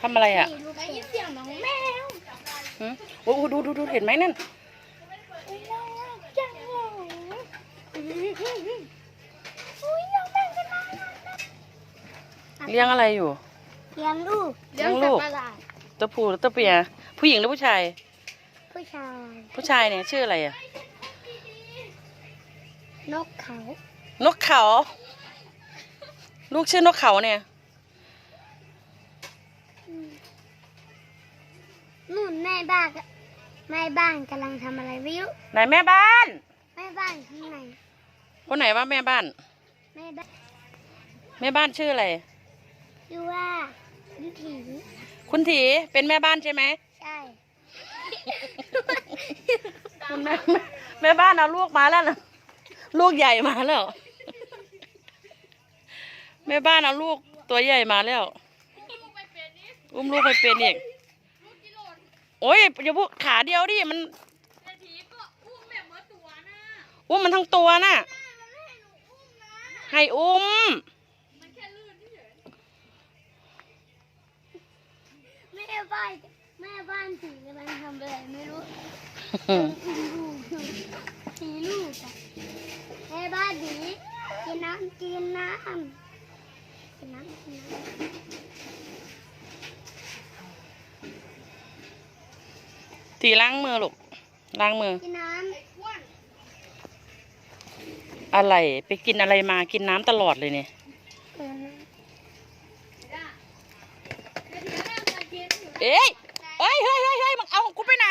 ทำอะไรอะนี่ลูกได้ยินเสียงน้องแมวหืมโอ้โหดูดูดูเห็นไหมนั่นอุ๊ยน่ารักจังเลยอุ้ยน้องแมวก็น่ารักนะเลี้ยงอะไรอยู่ เลี้ยงลูกเลี้ยงลูกสัตว์ประหลาดตัวผู้หรือตัวเมีย ผู้หญิงหรือผู้ชาย ผู้ชาย ผู้ชายเนี่ยชื่ออะไรอะ นกเขา นกเขา ลูกชื่อนกเขาเนี่ย ม่บ้านก็แม่บ้านกำลังทำอะไรไม่รู้ไหนแม่บ้าน แม่บ้านข้างในคนไหนว่าแม่บ้าน แม่บ้านแม่บ้านชื่ออะไรชื่อว่าวิถีคุณถีเป็นแม่บ้านใช่ไหมใช่คุณแม่แม่แม่บ้านเอาลูกมาแล้วนะลูกใหญ่มาแล้ว แม่บ้านเอาลูกตัวใหญ่มาแล้ว อุ้มลูกไปเป็นอีก โอ้ยอย่าพูดขาเดียวดิมันอุ้มมันทั้งตัวน่ะให้อุ้มแม่บ้านแม่บ้านถีกำลังทำอะไรไม่รู้ลูกสีลูกอะแม่บ้านถีกินน้ำกินน้ำกินน้ำกินน้ำ ทีล้างมือลูกล้างมือ กินน้อะไรไปกินอะไรมากินน้ำตลอดเลยเนี่ยำเออเอ้ยเอ้ยเฮ้ยเฮ้ยเฮ้ยมึงเอาของกูไปไหน